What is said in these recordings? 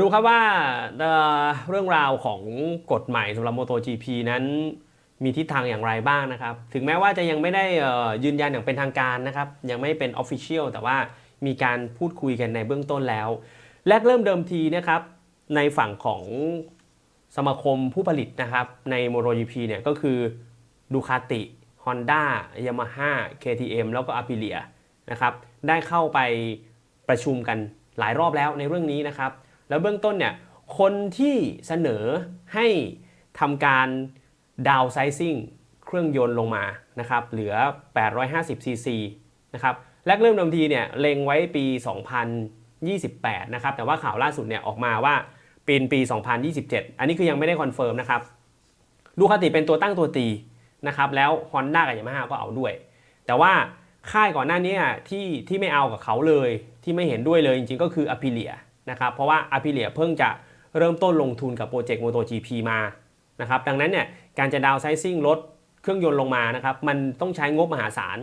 าดูครับว่าเเรื่องราวของกฎใหม่สำหรับ MotoGP นั้นมีทิศทางอย่างไรบ้างนะครับ ถึงแม้ว่าจะยังไม่ได้ยืนยันอย่างเป็นทางการนะครับ ยังไม่เป็น Official แต่ว่ามีการพูดคุยกันในเบื้องต้นแล้ว แรกเริ่มเดิมทีนะครับ ในฝั่งของสมาคมผู้ผลิตนะครับ ใน MotoGP เนี่ยก็คือดูคาติ Honda Yamaha KTM แล้วก็ Aprilia นะครับ ได้เข้าไปประชุมกันหลายรอบแล้วในเรื่องนี้นะครับ แล้วเบื้องต้นเนี่ยคนที่เสนอให้ทำการดาวไซซิ่งเครื่องยนต์ลงมานะครับเหลือ 850 ซีซีนะครับแรกเริ่มเดิมทีเนี่ยเล็งไว้ปี 2028 นะครับแต่ว่าข่าวล่าสุดเนี่ยออกมาว่าเป็นปี 2027 อันนี้คือยังไม่ได้คอนเฟิร์มนะครับดูคาติเป็นตัวตั้งตัวตีนะครับแล้ว Honda กับ Yamaha ก็เอาด้วย แต่ว่าค่ายก่อนหน้านี้ที่ที่ไม่เอากับเขาเลยที่ไม่เห็นด้วยเลยจริงๆก็คือ Aprilia นะครับเพราะว่า Aprilia เพิ่งจะเริ่มต้นลงทุนกับโปรเจกต์ MotoGP มานะครับดังนั้นเนี่ยการจะดาวไซซิ่งรถเครื่องยนต์ลงมานะครับมันต้องใช้งบมหาศาล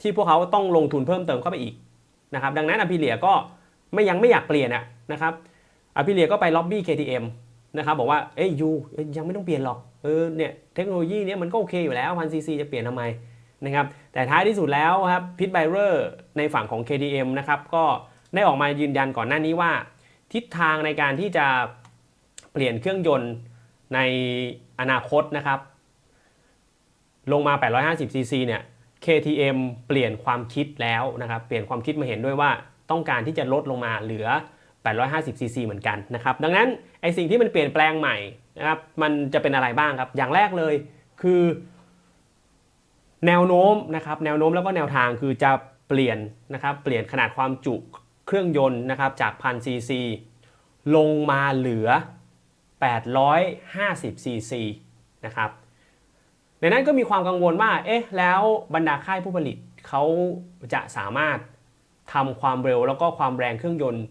ที่พวกเขาต้องลงทุนเพิ่มเติมเข้าไปอีกนะครับดังนั้น Aprilia ก็ไม่ยังไม่อยากเปลี่ยนนะครับ Aprilia ก็ไปล็อบบี้ KTM นะครับบอกว่าเอ้ยยูยังไม่ต้องเปลี่ยนหรอกเออเนี่ยเทคโนโลยีเนี้ยมันก็โอเคอยู่แล้วพันซีซีจะเปลี่ยนทำไมนะครับแต่ท้ายที่สุดแล้วครับพิทไบเรอร์ในฝั่งของ KTM นะครับก็ได้ออกมายืนยันก่อนหน้านี้ว่า ทิศทางในการที่จะเปลี่ยนเครื่องยนต์ในอนาคตนะครับ ลงมา 850 cc เนี่ย KTM เปลี่ยนความคิดแล้วนะครับ เปลี่ยนความคิดมาเห็นด้วยว่าต้องการที่จะลดลงมาเหลือ 850 cc เหมือนกันนะครับ ดังนั้นไอสิ่งที่มันเปลี่ยนแปลงใหม่นะครับ มันจะเป็นอะไรบ้างครับ อย่างแรกเลยคือ แนวโน้มนะครับ แนวโน้มแล้วก็แนวทางคือจะเปลี่ยนนะครับ เปลี่ยนขนาดความจุ เครื่องยนต์นะครับจาก1000 cc ลงมาเหลือ 850 cc นะครับในนั้นก็มีความกังวลว่าเอ๊ะแล้วบรรดาค่ายผู้ผลิตเขาจะสามารถทำความเร็วแล้วก็ความแรงเครื่องยนต์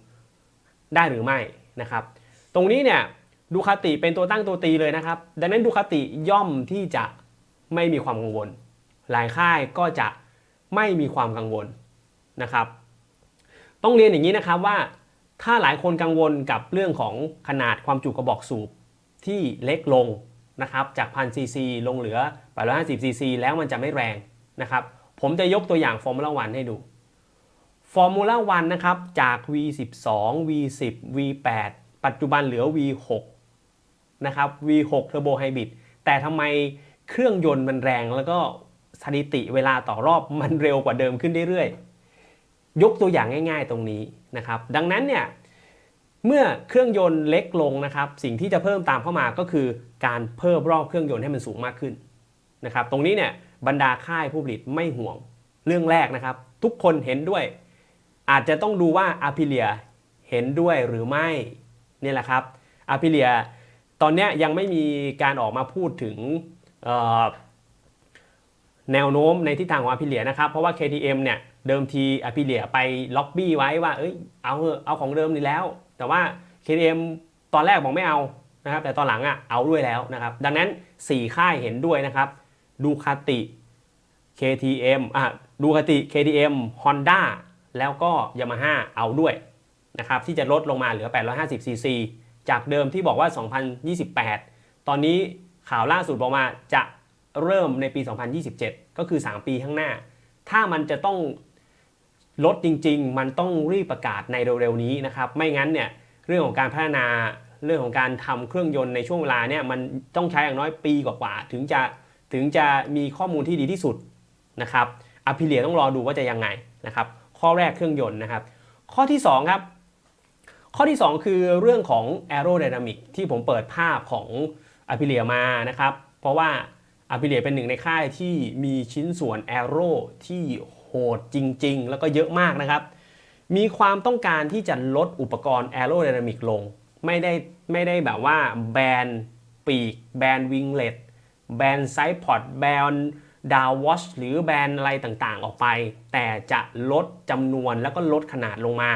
ได้หรือไม่นะครับ ตรงนี้เนี่ยดูคาติเป็นตัวตั้งตัวตีเลยนะครับ ดังนั้นดูคาติย่อมที่จะไม่มีความกังวล หลายค่ายก็จะไม่มีความกังวลนะครับ ต้องเรียนอย่างนี้นะครับว่า ถ้าหลายคนกังวลกับเรื่องของขนาดความจุกระบอกสูบที่เล็กลงนะครับจากพันซีซีลงเหลือ850ซีซีแล้วมันจะไม่แรงนะครับ ผมจะยกตัวอย่างฟอร์มูล่าวันให้ดูฟอร์มูล่าวันนะครับจาก V12 V10 V8 ปัจจุบันเหลือ V6 นะครับ V6 Turbo Hybrid แต่ทำไมเครื่องยนต์มันแรงแล้วก็สถิติเวลาต่อรอบมันเร็วกว่าเดิมขึ้นเรื่อยๆ ยกตัวอย่างง่าย ๆ ตรงนี้นะครับ ดังนั้นเนี่ยเมื่อเครื่องยนต์เล็กลงนะครับ สิ่งที่จะเพิ่มตามเข้ามาก็คือการเพิ่มรอบเครื่องยนต์ให้มันสูงมากขึ้นนะครับ ตรงนี้เนี่ยบรรดาค่ายผู้ผลิตไม่ห่วงเรื่องแรกนะครับ ทุกคนเห็นด้วย อาจจะต้องดูว่าอาพิเลียเห็นด้วยหรือไม่นี่แหละครับอาพิเลียตอนนี้ยังไม่มีการออกมาพูดถึงแนวโน้มในทิศทางของอาพิเลียนะครับ เพราะว่า KTM เนี่ย เดิมทีอพิเลียไปล็อบบี้ไว้ว่า เอ้ยเอาเอะเอาของเดิมนี่แล้ว แต่ว่า KTM ตอนแรกบอกไม่เอานะครับ แต่ตอนหลังอะเอาด้วยแล้วนะครับ ดังนั้น 4 ค่ายเห็นด้วยนะครับดูคาติ KTM อะดูคาติ KTM Honda แล้วก็ Yamaha เอาด้วยนะครับที่จะลดลงมาเหลือ 850 cc จากเดิมที่บอกว่า 2028 ตอนนี้ข่าวล่าสุดบอกมาจะเริ่มในปี 2027 ก็คือ 3 ปีข้างหน้า ถ้ามันจะต้อง ลดจริง ๆ มันต้องรีบประกาศในเร็วๆนี้นะครับไม่งั้นเนี่ยเรื่องของการพัฒนาเรื่องของการทำเครื่องยนต์ในช่วงเวลาเนี่ยมันต้องใช้อย่างน้อยปีกว่าๆถึงจะถึงจะมีข้อมูลที่ดีที่สุดนะครับอภิเลียต้องรอดูว่าจะยังไงนะครับข้อแรกเครื่องยนต์นะครับ ข้อที่ 2 ครับ ข้อที่ 2 คือเรื่องของ aerodynamic ที่ผมเปิดภาพของอภิเลียมานะครับ เพราะว่าอภิเลียเป็นหนึ่งในค่ายที่มีชิ้นส่วน aero ที่โห หดจริง ๆ แล้วก็เยอะมากนะครับ มีความต้องการที่จะลดอุปกรณ์ aerodynamic ลง ไม่ได้ไม่ได้แบบว่าแบนปีก แบนวิงเลตแบนไซพอดแบนดาววอชหรือแบนอะไรต่างๆ ออกไป แต่จะลดจำนวนแล้วก็ลดขนาดลงมา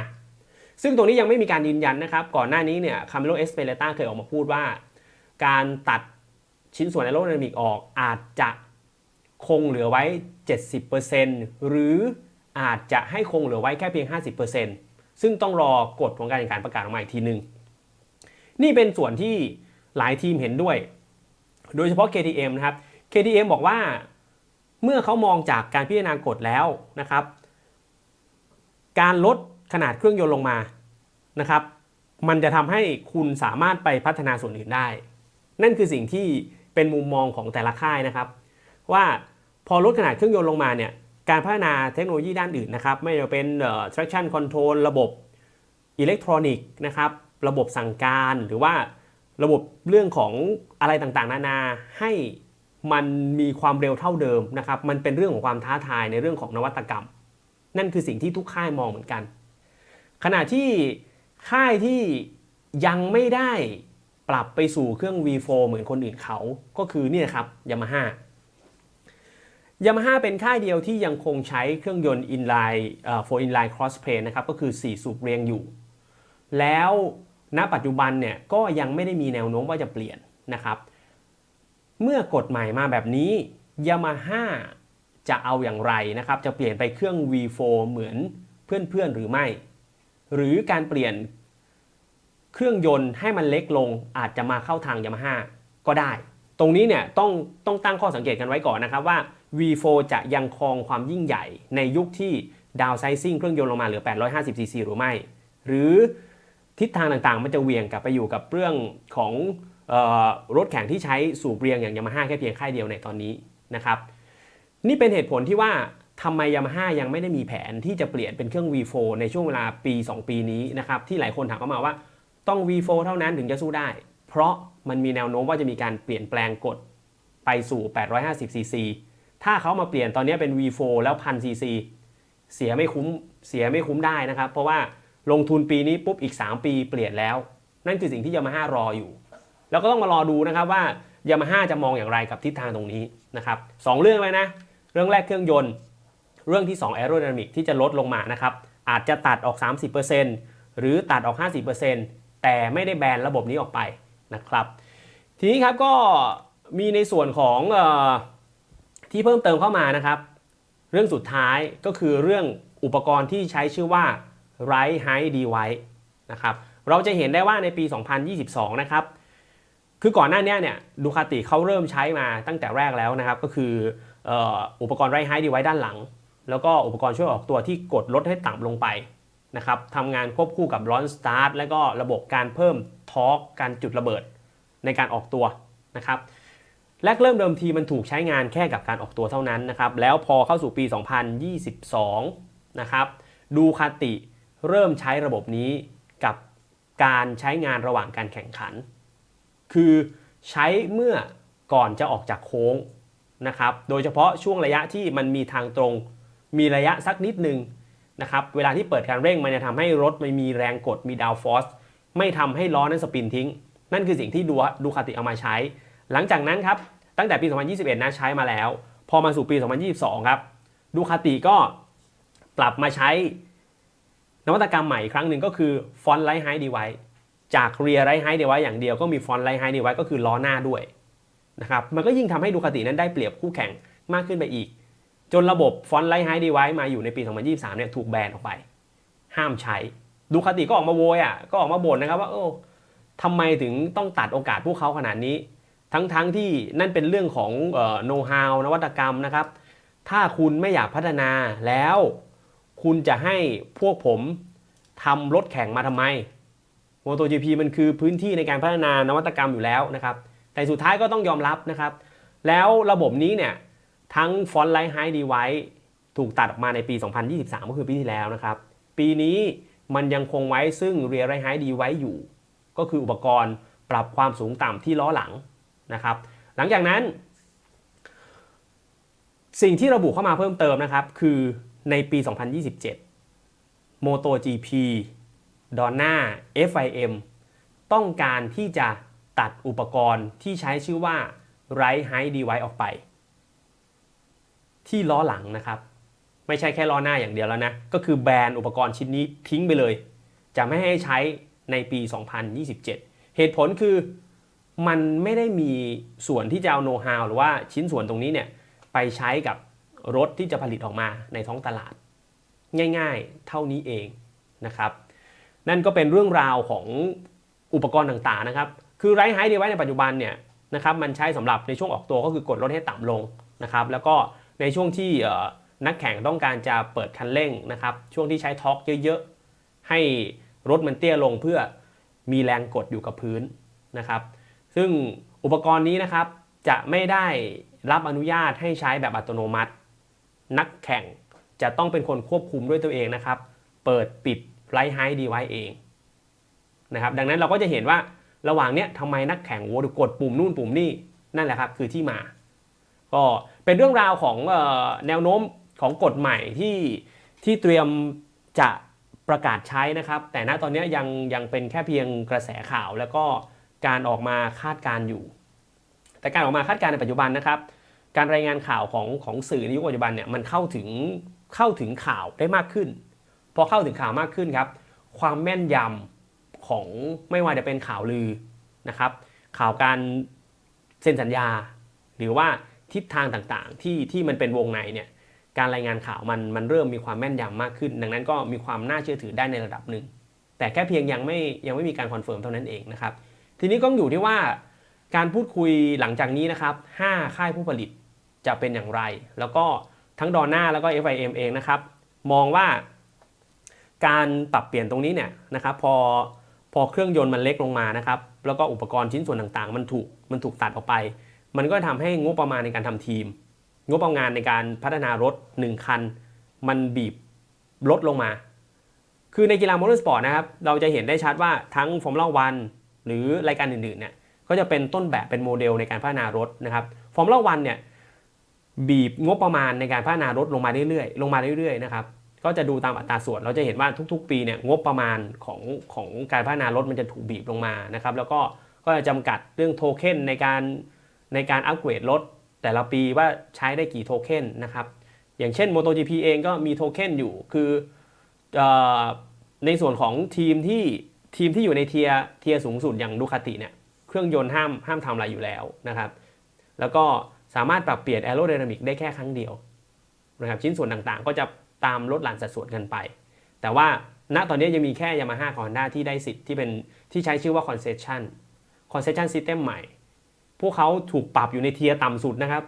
ซึ่งตรงนี้ยังไม่มีการยืนยันนะครับ ก่อนหน้านี้เนี่ยคาร์เมโลเอสเปเรต้าเคยออกมาพูดว่า การตัดชิ้นส่วนแอโร d y นามิกออกอาจจะ คงเหลือไว้ 70%หรืออาจจะให้คงเหลือไว้แค่เพียง 50%ซึ่งต้องรอกฎของการแข่งขันประกาศออกมาอีกทีหนึ่งนี่เป็นส่วนที่หลายทีมเห็นด้วย โดยเฉพาะ KTM นะครับ KTM บอกว่าเมื่อเขามองจากการพิจารณากฎแล้วนะครับ การลดขนาดเครื่องยนต์ลงมานะครับ มันจะทำให้คุณสามารถไปพัฒนาส่วนอื่นได้ นั่นคือสิ่งที่เป็นมุมมองของแต่ละค่ายนะครับ ว่า อลดขนาดเครื่องยนต์ลงมาเนี่ยการพัฒนาเทคโนโลยีด้านอื่นนะครับไม่ว่าจะเป็น traction control ระบบอิเล็กทรอนิกส์นะครับระบบสั่งการหรือว่าระบบเรื่องของอะไรต่างๆ นานาให้มันมีความเร็วเท่าเดิมนะครับมันเป็นเรื่องของความท้าทายในเรื่องของนวัตกรรม นั่นคือสิ่งที่ทุกค่ายมองเหมือนกัน ขณะที่ค่ายที่ยังไม่ได้ปรับไปสู่เครื่อง V4 เหมือนคนอื่นเขาก็คือนี่นะครับยามาฮ่า ยามาฮ่าเป็นค่ายเดียวที่ยังคงใช้เครื่องยนต์ inline เอ่อ4 inline cross plane นะครับก็คือ 4 สูบเรียงอยู่ แล้วณปัจจุบันเนี่ยก็ยังไม่ได้มีแนวโน้มว่าจะเปลี่ยนนะครับ เมื่อกฎหมายมาแบบนี้ยามาฮ่าจะเอาอย่างไรนะครับ จะเปลี่ยนไปเครื่อง V4 เหมือนเพื่อนๆหรือไม่ หรือการเปลี่ยนเครื่องยนต์ให้มันเล็กลงอาจจะมาเข้าทางยามาฮ่าก็ได้ ตรงนี้เนี่ยต้องต้องตั้งข้อสังเกตกันไว้ก่อนนะครับว่า V4 จะยังครองความยิ่งใหญ่ในยุคที่ดาวไซซิ่งเครื่องยนต์ลงมาเหลือ 850 ซีซีหรือไม่ หรือทิศทางต่างๆ มันจะเวียงกลับไปอยู่กับเรื่องของออรถแข่งที่ใช้สูบเรียงอย่างยามาฮ่าแค่เพียงค่ายเดียวในตอนนี้นะครับ นี่เป็นเหตุผลที่ว่าทำไมยามาฮ่ายังไม่ได้มีแผนที่จะเปลี่ยนเป็นเครื่อง V4 ในช่วงเวลาปี 2 ปีนี้นะครับที่หลายคนถามเข้ามาว่าต้อง V4 เท่านั้นถึงจะสู้ได้ เพราะมันมีแนวโน้มว่าจะมีการเปลี่ยนแปลงกฎไปสู่ 850ซีซี ถ้าเขามาเปลี่ยนตอนนี้เป็น V4 แล้ว1000ซีซีเสียไม่คุ้มเสียไม่คุ้มได้นะครับ เพราะว่าลงทุนปีนี้ปุ๊บอีก 3 ปีเปลี่ยนแล้ว นั่นคือสิ่งที่ยามาฮ่ารออยู่ แล้วก็ต้องมารอดูนะครับว่ายามาฮ่าจะมองอย่างไรกับทิศทางตรงนี้นะครับสองเรื่องเลยนะ เรื่องแรกเครื่องยนต์ เรื่องที่2 aerodynamic ที่จะลดลงมานะครับอาจจะตัดออก 30%หรือตัดออก 50%แต่ไม่ได้แบนระบบนี้ออกไปนะครับ ทีนี้ครับก็มีในส่วนของอ ที่เพิ่มเติมเข้ามานะครับ เรื่องสุดท้ายก็คือเรื่องอุปกรณ์ที่ใช้ชื่อว่า Right Height Device นะครับเราจะเห็นได้ว่าในปี 2022 นะครับ คือก่อนหน้านี้เนี่ยดูคาติเขาเริ่มใช้มาตั้งแต่แรกแล้วนะครับ ก็คืออุปกรณ์ Right Height Device ด้านหลัง แล้วก็อุปกรณ์ช่วยออกตัวที่กดลดให้ต่ำลงไปนะครับทำงานควบคู่กับ Launch Start และก็ระบบการเพิ่มทอร์กการจุดระเบิดในการออกตัวนะครับ แรกเริ่มเดิมทีมันถูกใช้งานแค่กับการออกตัวเท่านั้นนะครับแล้วพอเข้าสู่ปี 2022 นะครับดูคาติเริ่มใช้ระบบนี้กับการใช้งานระหว่างการแข่งขัน คือใช้เมื่อก่อนจะออกจากโค้งนะครับ โดยเฉพาะช่วงระยะที่มันมีทางตรง มีระยะสักนิดหนึ่งนะครับ เวลาที่เปิดการเร่งมันจะทำให้รถไม่มีแรงกด มีดาวฟอสไม่ทำให้ล้อนั้นสปินทิ้ง นั่นคือสิ่งที่ดูดูคาติเอามาใช้ หลังจากนั้นครับตั้งแต่ปี 2021 นะใช้มาแล้ว พอมาสู่ปี 2022 ครับดูคาติก็ปรับมาใช้นวัตกรรมใหม่อีกครั้งหนึ่งก็คือฟอนต์ไลท์ไฮดีไวจากเรียไรท์ไฮดีไวอย่างเดียวก็มีฟอนต์ไลท์ไฮดีไวก็คือล้อหน้าด้วยนะครับมันก็ยิ่งทำให้ดูคาตินั้นได้เปรียบคู่แข่งมากขึ้นไปอีก จนระบบฟอนต์ไลท์ไฮดีไวมาอยู่ในปี 2023 เนี่ยถูกแบนออกไป ห้ามใช้ดูคาติก็ออกมาโวยอะก็ออกมาบ่นนะครับว่าโอ้ทำไมถึงต้องตัดโอกาสพวกเขาขนาดนี้ ทั้งๆทที่นั่นเป็นเรื่องของโน้ตฮาวนวัตกรรมนะครับ ถ้าคุณไม่อยากพัฒนาแล้ว คุณจะให้พวกผมทำรถแข่งมาทำไม MotoGP มันคือพื้นที่ในการพัฒนานวัตกรรมอยู่แล้วนะครับ แต่สุดท้ายก็ต้องยอมรับนะครับ แล้วระบบนี้เนี่ย ทั้ง Font Light High Device ถูกตัดออกมาในปี 2023 ก็คือปีที่แล้วนะครับ ปีนี้มันยังคงไว้ซึ่ง Rear Light High Device อยู่ ก็คืออุปกรณ์ปรับความสูงต่ำที่ล้อหลัง นะครับ หลังจากนั้น สิ่งที่ระบุเข้ามาเพิ่มเติมนะครับ คือในปี 2027 MotoGP Donna FIM ต้องการที่จะตัดอุปกรณ์ที่ใช้ชื่อว่า Right Height Device ออกไป ที่ล้อหลังนะครับ ไม่ใช่แค่ล้อหน้าอย่างเดียวแล้วนะ ก็คือแบนอุปกรณ์ชิ้นนี้ทิ้งไปเลย จะไม่ให้ใช้ในปี 2027 เหตุผลคือ มันไม่ได้มีส่วนที่จะเอาโน้ตฮาวหรือว่าชิ้นส่วนตรงนี้เนี่ยไปใช้กับรถที่จะผลิตออกมาในท้องตลาด ง่ายๆ เท่านี้เองนะครับ นั่นก็เป็นเรื่องราวของอุปกรณ์ต่างๆนะครับ คือไรไฮดีไว้ในปัจจุบันเนี่ยนะครับมันใช้สำหรับในช่วงออกตัวก็คือกดรถให้ต่ำลงนะครับ แล้วก็ในช่วงที่นักแข่งต้องการจะเปิดคันเร่งนะครับ ช่วงที่ใช้ท็อกเยอะๆ ให้รถมันเตี้ยลงเพื่อมีแรงกดอยู่กับพื้นนะครับ ซึ่งอุปกรณ์นี้นะครับจะไม่ได้รับอนุญาตให้ใช้แบบอัตโนมัติ นักแข่งจะต้องเป็นคนควบคุมด้วยตัวเองนะครับ เปิดปิดไลท์ไฮดีไว้เองนะครับดังนั้นเราก็จะเห็นว่าระหว่างเนี้ยทำไมนักแข่งโวกดปุ่มนู่นปุ่มนี่นั่นแหละครับคือที่มา ก็เป็นเรื่องราวของแนวโน้มของกฎใหม่ที่ที่เตรียมจะประกาศใช้นะครับ แต่ณตอนนี้ยังยังเป็นแค่เพียงกระแสข่าวแล้วก็ การออกมาคาดการอยู่ แต่การออกมาคาดการในปัจจุบันนะครับ การรายงานข่าวของของสื่อในยุคปัจจุบันเนี่ยมันเข้าถึงเข้าถึงข่าวได้มากขึ้น พอเข้าถึงข่าวมากขึ้นครับ ความแม่นยำของไม่ว่าจะเป็นข่าวลือนะครับ ข่าวการเซ็นสัญญา หรือว่าทิศทางต่างๆ ที่ที่มันเป็นวงในเนี่ยการรายงานข่าวมันมันเริ่มมีความแม่นยำมากขึ้น ดังนั้นก็มีความน่าเชื่อถือได้ในระดับหนึ่งแต่แค่เพียงยังไม่ยังไม่มีการคอนเฟิร์มเท่านั้นเองนะครับ ทีนี้ก็อยู่ที่ว่าการพูดคุยหลังจากนี้นะครับ 5 ค่ายผู้ผลิตจะเป็นอย่างไร แล้วก็ทั้งดอนน่าแล้วก็ FIM เองนะครับ มองว่าการปรับเปลี่ยนตรงนี้เนี่ยนะครับ พอพอเครื่องยนต์มันเล็กลงมานะครับ แล้วก็อุปกรณ์ชิ้นส่วนต่างๆ มันถูกมันถูกตัดออกไป มันก็ทำให้งบประมาณในการทำทีม งบประมาณในการพัฒนารถ 1 คัน มันบีบลดลงมา คือในกีฬามอเตอร์สปอร์ตนะครับ เราจะเห็นได้ชัดว่าทั้งฟอร์มูล่าวัน หรือรายการอื่นๆเนี่ยก็จะเป็นต้นแบบเป็นโมเดลในการพัฒนารถนะครับฟอร์มูล่าวันเนี่ยบีบงบประมาณในการพัฒนารถลงมาเรื่อยๆ ลงมาเรื่อยๆนะครับก็จะดูตามอัตราส่วน เราจะเห็นว่าทุก ๆ ปีเนี่ยงบประมาณของของการพัฒนารถมันจะถูกบีบลงมานะครับแล้วก็ก็จะจำกัดเรื่องโทเค็นในการในการอัปเกรดรถแต่ละปีว่าใช้ได้กี่โทเค็นนะครับอย่างเช่น MotoGP เองก็มีโทเค็นอยู่คือเออในส่วนของทีมที่ ทีมที่อยู่ในเทียเทียสูงสุดอย่างดูคาติเนี่ยเครื่องยนต์ห้ามห้ามทำอะไรอยู่แล้วนะครับ แล้วก็สามารถปรับเปลี่ยนแอโร d y นามิกได้แค่ครั้งเดียวนะครับชิ้นส่วนต่างๆ ก็จะตามลดหลั่นสัดส่วนกันไป แต่ว่าณตอนนี้ยังมีแค่ Yamaha กับ Honda ที่ได้สิทธิ์ที่เป็นที่ใช้ชื่อว่า concession concession system ใหม่ พวกเขาถูกปรับอยู่ในเทียต่ำสุดนะครับ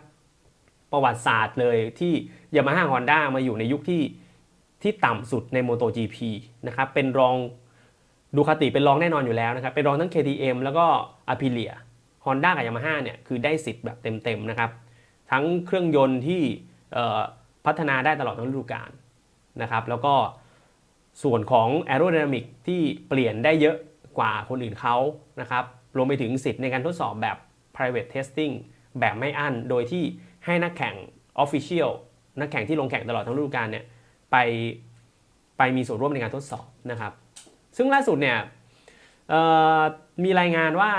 ประวัติศาสตร์เลยที่ Yamaha Honda มาอยู่ในยุคที่ที่ต่ำสุดใน MotoGP นะครับเป็นรอง ดูคาติเป็นรองแน่นอนอยู่แล้วนะครับ เป็นรองทั้ง KTM แล้วก็ Aprilia Honda กับ Yamaha เนี่ยคือได้สิทธิ์แบบเต็มๆนะครับ ทั้งเครื่องยนต์ที่พัฒนาได้ตลอดทั้งฤดูกาลนะครับ แล้วก็ส่วนของ Aerodynamic ที่เปลี่ยนได้เยอะกว่าคนอื่นเขานะครับ รวมไปถึงสิทธิ์ในการทดสอบแบบ private testing แบบไม่อั้น โดยที่ให้นักแข่ง official นักแข่งที่ลงแข่งตลอดทั้งฤดูกาลเนี่ยไปไปมีส่วนร่วมในการทดสอบนะครับ ซึ่งล่าสุดเนี่ยมีรายงานว่า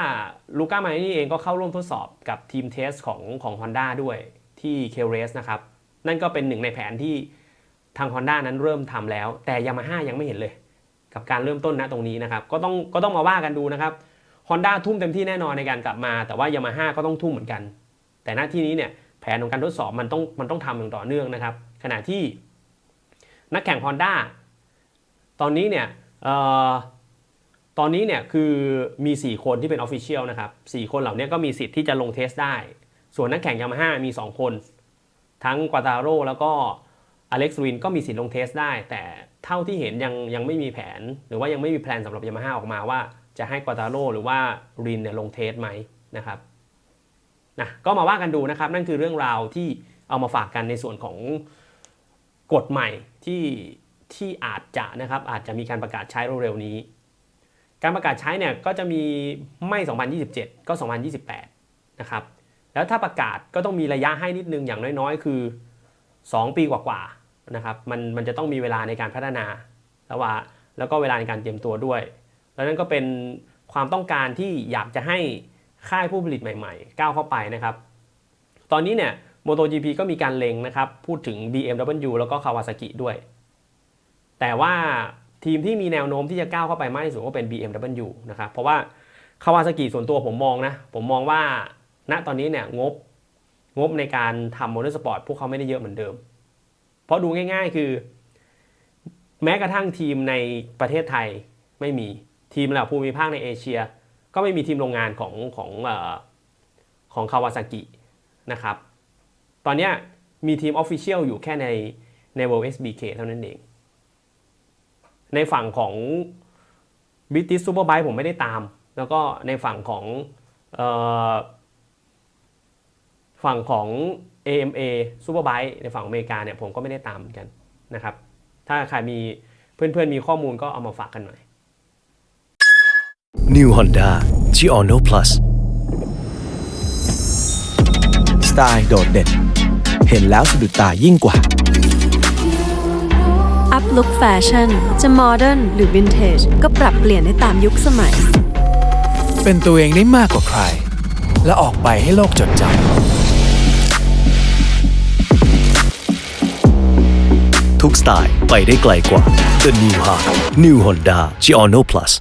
ลูก้ามานี่เองก็เข้าร่วมทดสอบกับทีมเทสของของ Honda ด้วยที่เคเรสนะครับ นั่นก็เป็นหนึ่งในแผนที่ทาง Honda นั้นเริ่มทำแล้ว แต่ Yamaha ยังไม่เห็นเลย กับการเริ่มต้นนะตรงนี้นะครับ ก็ต้องก็ต้องมาว่ากันดูนะครับ Honda ทุ่มเต็มที่แน่นอนในการกลับมา แต่ว่า Yamaha ก็ต้องทุ่มเหมือนกัน แต่หน้าที่นี้เนี่ยแผนของการทดสอบมันต้องมันต้องทำอย่างต่อเนื่องนะครับ ขณะที่นักแข่ง Honda ตอนนี้เนี่ย ตอนนี้เนี่ยคือมี 4 คนที่เป็น Official นะครับ4คนเหล่านี้ก็มีสิทธิ์ที่จะลงเทสได้ ส่วนนักแข่ง Yamaha มี 2 คน ทั้งกวาตาโรแล้วก็อเล็กซ์วินก็มีสิทธิ์ลงเทสได้ แต่เท่าที่เห็นยังยังไม่มีแผน หรือว่ายังไม่มีแผนสำหรับ Yamaha ออกมาว่าจะให้กวาตาโรหรือว่ารินเนี่ยลงเทสไหมนะครับนะก็มาว่ากันดูนะครับ นั่นคือเรื่องราวที่เอามาฝากกันในส่วนของกฎใหม่ที่ ที่อาจจะนะครับอาจจะมีการประกาศใช้เร็วๆนี้ การประกาศใช้เนี่ยก็จะมีไม่ 2027 ก็ 2028 นะครับ แล้วถ้าประกาศก็ต้องมีระยะให้นิดนึงอย่างน้อยๆ คือ 2 ปีกว่าๆนะครับมันมันจะต้องมีเวลาในการพัฒนาแล้วว่าแล้วก็เวลาในการเตรียมตัวด้วย แล้วนั่นก็เป็นความต้องการที่อยากจะให้ค่ายผู้ผลิตใหม่ๆ ก้าวเข้าไปนะครับ ตอนนี้เนี่ย MotoGP ก็มีการเล็งนะครับ พูดถึง BMW แล้วก็ Kawasaki ด้วย แต่ว่าทีมที่มีแนวโน้มที่จะก้าวเข้าไปมากที่สุดก็เป็น BMW นะครับ เพราะว่าคาวาซากิส่วนตัวผมมองนะ ผมมองว่าณตอนนี้เนี่ยงบงบในการทำมอเตอร์สปอร์ตพวกเขาไม่ได้เยอะเหมือนเดิม เพราะดูง่ายๆคือ แม้กระทั่งทีมในประเทศไทยไม่มีทีมระดับภูมิภาคในเอเชีย ก็ไม่มีทีมโรงงานของของอของคาวาซากินะครับ ตอนนี้มีทีมออฟฟิเชียลอยู่แค่ในใน World SBK เท่านั้นเอง ในฝั่งของ British Superbike ผมไม่ได้ตาม แล้วก็ในฝั่งของออฝั่งของ AMA Superbike ในฝั่งอเมริกาเนี่ยผมก็ไม่ได้ตามเหมือนกันนะครับ ถ้าใครมีเพื่อนๆมีข้อมูลก็เอามาฝากกันหน่อย New Honda g i o n o Plus สไตล์โดดเด่น เห็นแล้วสะดุดตายิ่งกว่า ลุคแฟชั่น จะโมเดิร์นหรือวินเทจก็ปรับเปลี่ยนได้ตามยุคสมัย เป็นตัวเองได้มากกว่าใคร และออกไปให้โลกจดจำทุกสไตล์ไปได้ไกลกว่า The New High New Honda g i o n o Plus